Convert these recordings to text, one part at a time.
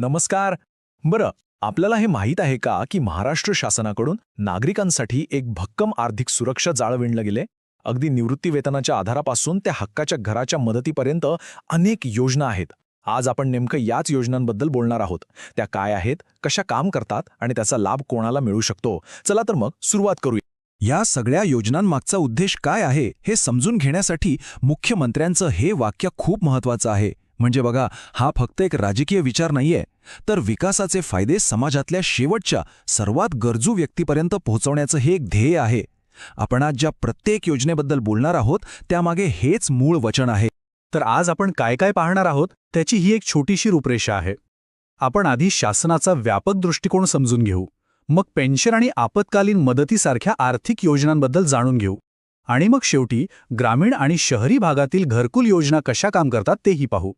नमस्कार. बरं आपल्याला हे माहीत आहे का की महाराष्ट्र शासनाकडून नागरिकांसाठी एक भक्कम आर्थिक सुरक्षा जाळ विणलं गेले? अगदी निवृत्ती वेतनाच्या आधारापासून त्या हक्काच्या घराच्या मदतीपर्यंत अनेक योजना आहेत. आज आपण नेमकं याच योजनांबद्दल बोलणार आहोत. त्या काय आहेत कशा काम करतात आणि त्याचा लाभ कोणाला मिळू शकतो? चला तर मग सुरुवात करूया. या सगळ्या योजनांमागचा उद्देश काय आहे हे समजून घेण्यासाठी मुख्यमंत्र्यांचं हे वाक्य खूप महत्वाचं आहे. म्हणजे बघा हा फक्त एक राजकीय विचार नाहीये तर विकासाचे फायदे समाजातल्या शेवटच्या सर्वात गरजू व्यक्तीपर्यंत पोहोचवण्याचं हे एक ध्येय आहे. आपण आज ज्या प्रत्येक योजनेबद्दल बोलणार आहोत त्यामागे हेच मूळ वचन आहे. तर आज आपण काय काय पाहणार आहोत त्याची ही एक छोटीशी रूपरेषा आहे. आपण आधी शासनाचा व्यापक दृष्टिकोन समजून घेऊ. मग पेन्शन आणि आपत्कालीन मदतीसारख्या आर्थिक योजनांबद्दल जाणून घेऊ. आणि मग शेवटी ग्रामीण आणि शहरी भागातील घरकुल योजना कशा काम करतात तेही पाहू.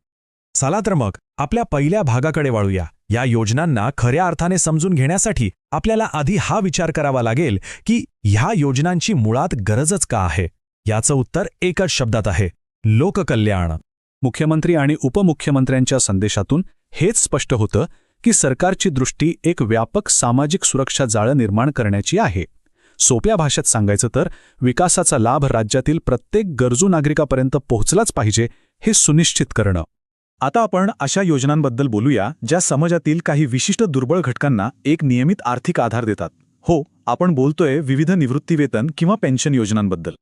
चला तर मग आपल्या पहिल्या भागाकडे वाळूया. या योजनांना खऱ्या अर्थाने समजून घेण्यासाठी आपल्याला आधी हा विचार करावा लागेल की ह्या योजनांची मुळात गरजच का आहे? याचं उत्तर एकच शब्दात आहे लोककल्याण. मुख्यमंत्री आणि उपमुख्यमंत्र्यांच्या संदेशातून हेच स्पष्ट होतं की सरकारची दृष्टी एक व्यापक सामाजिक सुरक्षा जाळं निर्माण करण्याची आहे. सोप्या भाषेत सांगायचं तर विकासाचा लाभ राज्यातील प्रत्येक गरजू नागरिकापर्यंत पोहोचलाच पाहिजे हे सुनिश्चित करणं. आता आपण अशा योजनांबद्दल बोलूया ज्या समाजातील काही विशिष्ट दुर्बळ घटकांना एक नियमित आर्थिक आधार देतात. हो आपण बोलतोय विविध निवृत्तीवेतन किंवा पेन्शन योजनांबद्दल.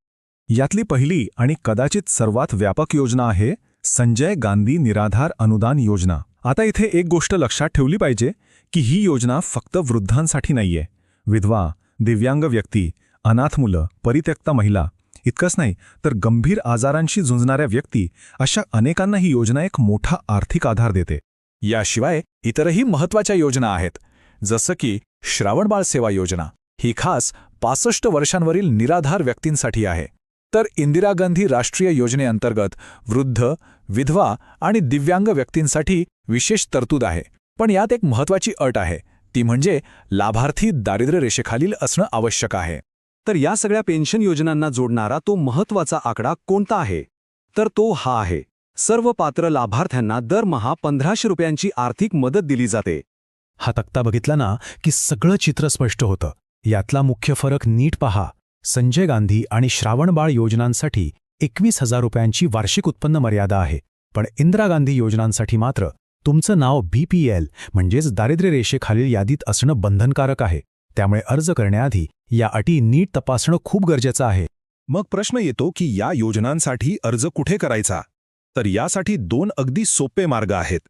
यातली पहिली आणि कदाचित सर्वात व्यापक योजना आहे संजय गांधी निराधार अनुदान योजना. आता इथे एक गोष्ट लक्षात ठेवली पाहिजे की ही योजना फक्त वृद्धांसाठी नाहीये. विधवा दिव्यांग व्यक्ती अनाथ मुलं परित्यक्ता महिला इतकंच नाही तर गंभीर आजारांशी झुंजणाऱ्या व्यक्ती अशा अनेकांना ही योजना एक मोठा आर्थिक आधार देते. याशिवाय इतरही महत्त्वाच्या योजना आहेत जसं की श्रावणबाळ सेवा योजना. ही खास पासष्ट वर्षांवरील निराधार व्यक्तींसाठी आहे. तर इंदिरा गांधी राष्ट्रीय योजनेअंतर्गत वृद्ध विधवा आणि दिव्यांग व्यक्तींसाठी विशेष तरतूद आहे. पण यात एक महत्वाची अट आहे ती म्हणजे लाभार्थी दारिद्र्य रेषेखालील असणं आवश्यक आहे. तर या सगळ्या पेन्शन योजनांना जोडणारा तो महत्त्वाचा आकडा कोणता आहे? तर तो हा आहे. सर्व पात्र लाभार्थ्यांना दरमहा पंधराशे रुपयांची आर्थिक मदत दिली जाते. हा तक्ता बघितला ना की सगळं चित्र स्पष्ट होतं. यातला मुख्य फरक नीट पहा. संजय गांधी आणि श्रावणबाळ योजनांसाठी एकवीस हजार रुपयांची वार्षिक उत्पन्न मर्यादा आहे. पण इंदिरा गांधी योजनांसाठी मात्र तुमचं नाव बीपीएल म्हणजेच दारिद्र्य रेषेखालील यादीत असणं बंधनकारक आहे. त्यामुळे अर्ज करण्याआधी या अटी नीट तपासणं खूप गरजेचं आहे. मग प्रश्न येतो की या योजनांसाठी अर्ज कुठे करायचा? तर यासाठी दोन अगदी सोपे मार्ग आहेत.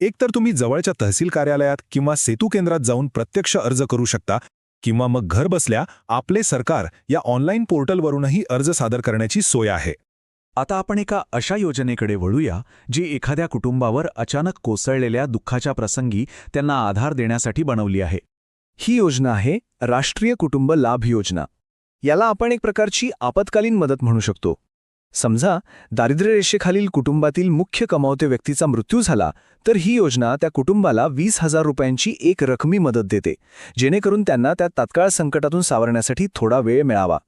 एकतर तुम्ही जवळच्या तहसील कार्यालयात किंवा सेतू केंद्रात जाऊन प्रत्यक्ष अर्ज करू शकता किंवा मग घर बसल्या आपले सरकार या ऑनलाईन पोर्टलवरूनही अर्ज सादर करण्याची सोय आहे. आता आपण एका अशा योजनेकडे वळूया जी एखाद्या कुटुंबावर अचानक कोसळलेल्या दुःखाच्या प्रसंगी त्यांना आधार देण्यासाठी बनवली आहे. ही योजना आहे राष्ट्रीय कुटुंब लाभ योजना. याला आपण एक प्रकारची आपत्कालीन मदत म्हणू शकतो. समजा दारिद्र्य रेषेखालील कुटुंबातील मुख्य कमावते व्यक्तीचा मृत्यू झाला तर ही योजना त्या कुटुंबाला वीस हजार रुपयांची एक रकमी मदत देते जेणेकरून त्यांना त्या तात्काळ संकटातून सावरण्यासाठी थोडा वेळ मिळावा.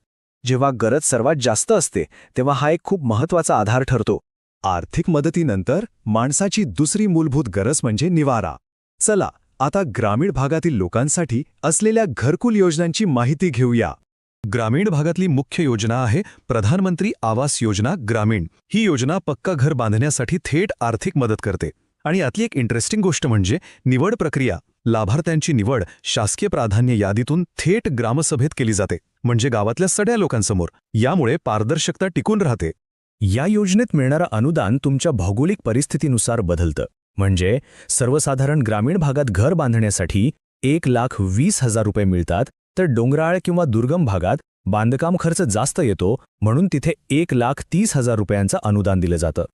जेव्हा गरज सर्वात जास्त असते तेव्हा हा एक खूप महत्त्वाचा आधार ठरतो. आर्थिक मदतीनंतर माणसाची दुसरी मूलभूत गरज म्हणजे निवारा. चला आता ग्रामीण भागातील लोकांसाठी असलेल्या घरकुल योजनांची माहिती घेऊया. ग्रामीण भागातली मुख्य योजना आहे प्रधानमंत्री आवास योजना ग्रामीण. ही योजना पक्का घर बांधण्यासाठी थेट आर्थिक मदत करते. आणि यातली एक इंटरेस्टिंग गोष्ट म्हणजे निवड प्रक्रिया. लाभार्थ्यांची निवड शासकीय प्राधान्य यादीतून थेट ग्रामसभेत केली जाते म्हणजे गावातल्या सगळ्या लोकांसमोर. यामुळे पारदर्शकता टिकून राहते. या योजनेत मिळणारं अनुदान तुमच्या भौगोलिक परिस्थितीनुसार बदलतं. म्हणजे सर्वसाधारण ग्रामीण भागात घर बांधण्यासाठी एक लाख वीस हजार रुपये मिळतात तर डोंगराळ किंवा दुर्गम भागात बांधकाम खर्च जास्त येतो म्हणून तिथे एक लाख तीस हजार रुपयांचं अनुदान दिलं जातं.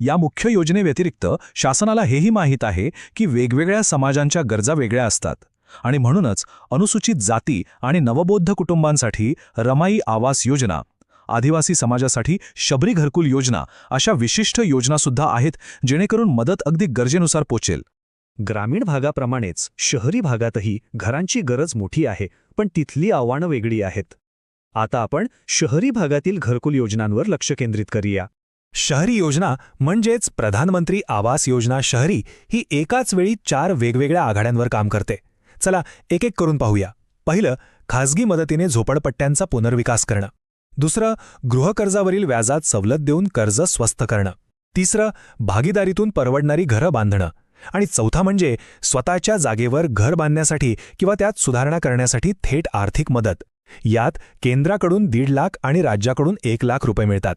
या मुख्य योजनेव्यतिरिक्त शासनाला हेही माहीत आहे की वेगवेगळ्या समाजांच्या गरजा वेगळ्या असतात आणि म्हणूनच अनुसूचित जाती आणि नवबोद्ध कुटुंबांसाठी रमाई आवास योजना आदिवासी समाजासाठी शबरी घरकुल योजना अशा विशिष्ट योजनासुद्धा आहेत जेणेकरून मदत अगदी गरजेनुसार पोचेल. ग्रामीण भागाप्रमाणेच शहरी भागातही घरांची गरज मोठी आहे पण तिथली आव्हानं वेगळी आहेत. आता आपण शहरी भागातील घरकुल योजनांवर लक्ष केंद्रित करूया. शहरी योजना म्हणजेच प्रधानमंत्री आवास योजना शहरी ही एकाच वेळी चार वेगवेगळ्या आघाड्यांवर काम करते. चला एक एक करून पाहूया. पहिलं खासगी मदतीने झोपडपट्ट्यांचा पुनर्विकास करणं. दुसरं गृहकर्जावरील व्याजात सवलत देऊन कर्ज स्वस्त करणं. तिसरं भागीदारीतून परवडणारी घरं बांधणं. आणि चौथा म्हणजे स्वतःच्या जागेवर घर बांधण्यासाठी किंवा त्यात सुधारणा करण्यासाठी थेट आर्थिक मदत. यात केंद्राकडून दीड लाख आणि राज्याकडून एक लाख रुपये मिळतात.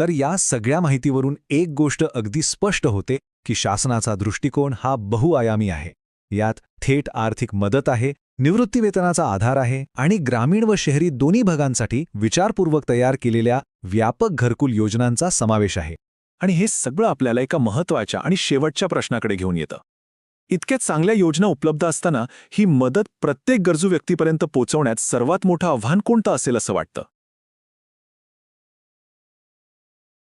तर या सगळ्या माहितीवरून एक गोष्ट अगदी स्पष्ट होते की शासनाचा दृष्टिकोन हा बहुआयामी आहे. यात थेट आर्थिक मदत आहे निवृत्तीवेतनाचा आधार आहे आणि ग्रामीण व शहरी दोन्ही भागांसाठी विचारपूर्वक तयार केलेल्या व्यापक घरकुल योजनांचा समावेश आहे. आणि हे सगळं आपल्याला एका महत्त्वाच्या आणि शेवटच्या प्रश्नाकडे घेऊन येतं. इतक्या चांगल्या योजना उपलब्ध असताना ही मदत प्रत्येक गरजू व्यक्तीपर्यंत पोहोचवण्यात सर्वात मोठं आव्हान कोणतं असेल असं वाटतं?